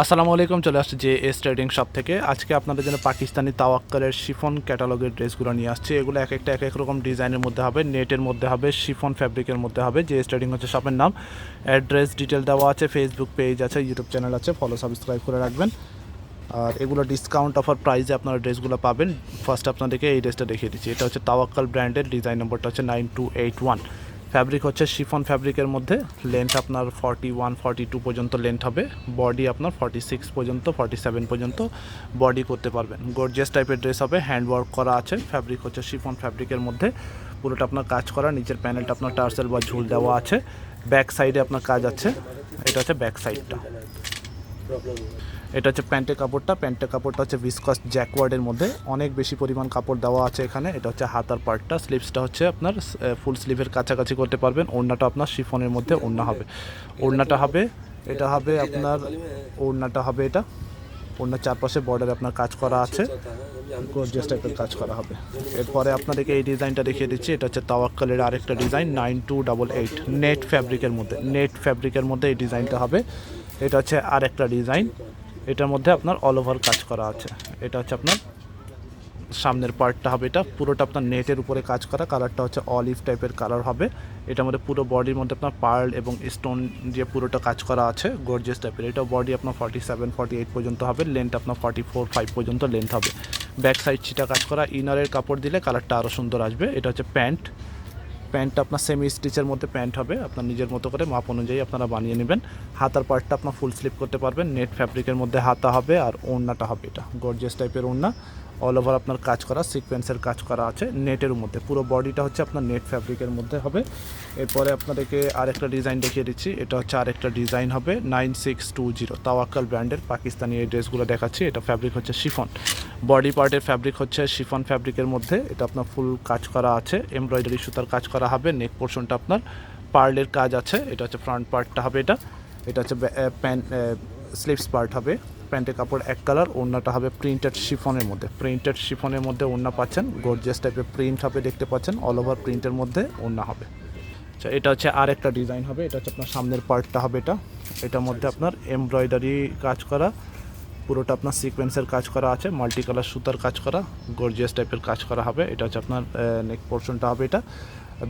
আসসালামু আলাইকুম, চলে আসছে যে এস ট্রেডিং শপ থেকে। আজকে আপনাদের জন্য পাকিস্তানি তাওয়াক্কালের শিফন ক্যাটালগের ড্রেসগুলো নিয়ে আসছে। এগুলো এক একটা, এক এক রকম ডিজাইনের মধ্যে হবে, নেটের মধ্যে হবে, শিফন ফ্যাব্রিকের মধ্যে হবে। যে এস ট্রেডিং হচ্ছে শপের নাম। অ্যাড্রেস ডিটেল দেওয়া আছে, ফেসবুক পেজ আছে, ইউটিউব চ্যানেল আছে, ফলো, সাবস্ক্রাইব করে রাখবেন। আর এগুলো ডিসকাউন্ট অফার প্রাইসে আপনারা ড্রেসগুলো পাবেন। ফার্স্ট আপনাদেরকে এই ড্রেসটা দেখিয়ে দিচ্ছি। এটা হচ্ছে তাওয়াক্কাল ব্র্যান্ডের, ডিজাইন নম্বরটা হচ্ছে nine two eight one. Fabric হচ্ছে শিফন ফ্যাব্রিকের মধ্যে। লেন্থ আপনার ফর্টি ওয়ান ফর্টি টু পর্যন্ত লেন্থ হবে। বডি আপনার ফর্টি সিক্স পর্যন্ত ফর্টি সেভেন পর্যন্ত বডি করতে পারবেন। গর্জিয়াস টাইপের ড্রেস হবে হ্যান্ড ওয়ার্ক করা আছে। ফ্যাব্রিক হচ্ছে শিফন ফ্যাব্রিকের মধ্যে। পুরোটা আপনার কাজ করা, নিচের প্যানেলটা আপনার টার্সেল বা ঝুল দেওয়া আছে। ব্যাক সাইডে আপনার কাজ আছে। এটা হচ্ছে ব্যাক সাইডটা এটা হচ্ছে প্যান্টের কাপড়টা। প্যান্টের কাপড়টা হচ্ছে ভিসকস জ্যাকওয়ার্ডের মধ্যে। অনেক বেশি পরিমাণ কাপড় দেওয়া আছে এখানে। এটা হচ্ছে হাতার পার্টটা স্লিভসটা হচ্ছে আপনার ফুল স্লিভের কাছাকাছি করতে পারবেন। ওড়নাটা আপনার শিফনের মধ্যে ওড়না হবে। ওড়নাটা হবে, এটা হবে আপনার ওড়নাটা হবে এটা। ওড়নার চারপাশে বর্ডারে আপনার কাজ করা আছে। কাজ করা হবে। এরপরে আপনাদেরকে এই ডিজাইনটা দেখিয়ে দিচ্ছি। এটা হচ্ছে তাওয়াক্কালের আরেকটা design nine two double eight net ফ্যাব্রিকের মধ্যে নেট ফ্যাব্রিকের মধ্যে এই ডিজাইনটা হবে। এটা হচ্ছে আর একটা ডিজাইন। এটার মধ্যে আপনার অল ওভার কাজ করা আছে। এটা হচ্ছে আপনার সামনের পার্টটা হবে এটা। পুরোটা আপনার নেটের উপরে কাজ করা। কালারটা হচ্ছে অলিভ টাইপের কালার হবে। এটার মধ্যে পুরো বডির মধ্যে আপনার পার্ল এবং স্টোন দিয়ে পুরোটা কাজ করা আছে। গর্জিয়াস টাইপের এটা বডি আপনার ফর্টি সেভেন ফর্টি এইট পর্যন্ত হবে। লেন্থ আপনার ফর্টি ফোর ফাইভ পর্যন্ত লেন্থ হবে। ব্যাক সাইড ছিটা কাজ করা। ইনারের কাপড় দিলে কালারটা আরও সুন্দর আসবে। এটা হচ্ছে প্যান্ট প্যান্টটা আপনার সেমি স্টিচের মধ্যে প্যান্ট হবে। আপনার নিজের মতো করে মাপ অনুযায়ী আপনারা বানিয়ে নেবেন। হাতার পার্টটা আপনার ফুল স্লিপ করতে পারবেন। নেট ফ্যাব্রিকের মধ্যে হাতা হবে আর ওড়নাটা হবে এটা। গর্জিয়াস টাইপের ওড়না। অল ওভার আপনার কাজ করা সিকোয়েন্সের কাজ করা আছে নেটের মধ্যে। পুরো বডিটা হচ্ছে আপনার নেট ফ্যাব্রিকের মধ্যে হবে। এরপরে আপনাদেরকে আরেকটা ডিজাইন দেখিয়ে দিচ্ছি। এটা হচ্ছে আরেকটা ডিজাইন হবে। Nine six two zero Tawakkal ব্র্যান্ডের পাকিস্তানি এই ড্রেসগুলো দেখাচ্ছি। এটা ফ্যাব্রিক হচ্ছে শিফন বডি পার্টের ফ্যাব্রিক হচ্ছে শিফন ফ্যাব্রিকের মধ্যে। এটা আপনার ফুল কাজ করা আছে, এমব্রয়ডারি সুতার কাজ করা হবে, নেক পোর্শনটা আপনার পার্লের কাজ আছে, এটা হচ্ছে ফ্রন্ট পার্টটা হবে এটা। এটা হচ্ছে প্যান্ট স্লিভস পার্ট হবে, প্যান্টের কাপড় এক কালার, ওড়নাটা হবে প্রিন্টেড শিফনের মধ্যে। প্রিন্টেড শিফনের মধ্যে ওড়না পাচ্ছেন গর্জিয়াস টাইপের প্রিন্ট হবে দেখতে পাচ্ছেন অল ওভার প্রিন্টের মধ্যে ওড়না হবে। আচ্ছা এটা হচ্ছে আর একটা ডিজাইন হবে, এটা হচ্ছে আপনার সামনের পার্টটা হবে এটা। এটার মধ্যে আপনার এমব্রয়ডারি কাজ করা পুরোটা আপনার সিকোয়েন্সের কাজ করা আছে মাল্টি কালার সুতার কাজ করা গর্জিয়াস টাইপের কাজ করা হবে। এটা হচ্ছে আপনার নেক পোর্শনটা হবে এটা।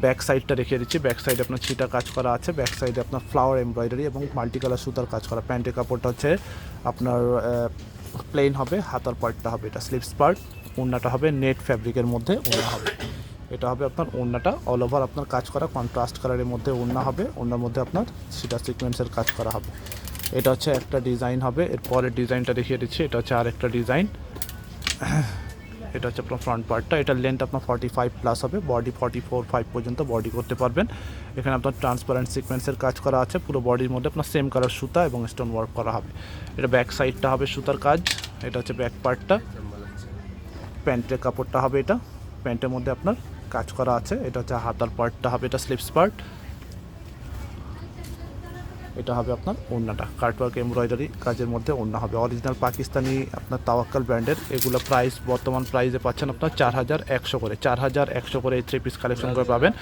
ব্যাক সাইডটা রেখে দিচ্ছি। ব্যাক সাইডে আপনার ছিটা কাজ করা আছে। ব্যাক সাইডে আপনার ফ্লাওয়ার এমব্রয়ডারি এবং মাল্টি কালার সুতার কাজ করা। প্যান্টের কাপড়টা হচ্ছে আপনার প্লেন হবে, হাতার পার্টটা হবে এটা। স্লিপস পার্ট ওড়নাটা হবে নেট ফ্যাব্রিকের মধ্যে ওড়না হবে। এটা হবে আপনার ওড়নাটা। অল ওভার আপনার কাজ করা কন্ট্রাস্ট কালারের মধ্যে ওড়না হবে। ওড়নার মধ্যে আপনার সিটা সিকোয়েন্সের কাজ করা হবে। এটা হচ্ছে একটা ডিজাইন হবে, এর পরের ডিজাইনটা দেখিয়ে দিচ্ছি, এটা হচ্ছে আর একটা ডিজাইন। এটা হচ্ছে আপনার ফ্রন্ট পার্টটা এটার লেন্থ আপনার ফর্টি ফাইভ প্লাস হবে বডি ফর্টি ফোর ফাইভ পর্যন্ত বডি করতে পারবেন। এখানে আপনার ট্রান্সপারেন্ট সিকোয়েন্সের কাজ করা আছে, পুরো বডির মধ্যে আপনার সেম কালার সুতা এবং স্টোন ওয়ার্ক করা হবে। এটা ব্যাক সাইডটা হবে সুতার কাজ, এটা হচ্ছে ব্যাক পার্টটা প্যান্টের কাপড়টা হবে এটা, প্যান্টের মধ্যে আপনার কাজ করা আছে, এটা হচ্ছে হাতার পার্টটা হবে, এটা স্লিপস পার্ট এটা হবে আপনার ওড়নাটা। কার্টওয়ার্ক এমব্রয়ডারি কাজের মধ্যে ওড়না হবে। অরিজিনাল পাকিস্তানি আপনার তাওয়াক্কাল ব্র্যান্ডের। এগুলো প্রাইস বর্তমান প্রাইসে পাচ্ছেন আপনার চার হাজার একশো করে। চার হাজার একশো করে এই থ্রি পিস কালেকশন করে পাবেন।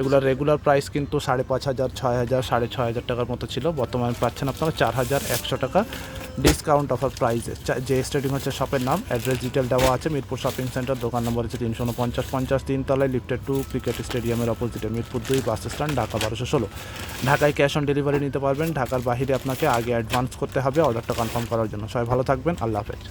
এগুলো রেগুলার প্রাইস কিন্তু সাড়ে পাঁচ হাজার, ছয় হাজার, সাড়ে ছয় হাজার টাকার মতো ছিল। বর্তমানে পাচ্ছেন আপনারা চার হাজার একশো টাকা। ডিসকাউন্ট অফার প্রাইসে যে স্টেডিং হচ্ছে শপের নাম অ্যাড্রেস ডিটেল দেওয়া আছে, মিরপুর শপিং সেন্টার দোকান নম্বর হচ্ছে তিনশো উনপঞ্চাশ, পঞ্চাশ তিনতলায় লিফটেড টু ক্রিকেট স্টেডিয়ামের অপোজিটে মিরপুর দুই বাস স্ট্যান্ড ঢাকা বারোশো ষোলো। ঢাকায় ক্যাশ অন ডেলিভারি নিতে পারবেন, ঢাকার বাইরে আপনাকে আগে অ্যাডভান্স করতে হবে অর্ডারটা কনফার্ম করার জন্য। সবাই ভালো থাকবেন, আল্লাহ হাফেজ।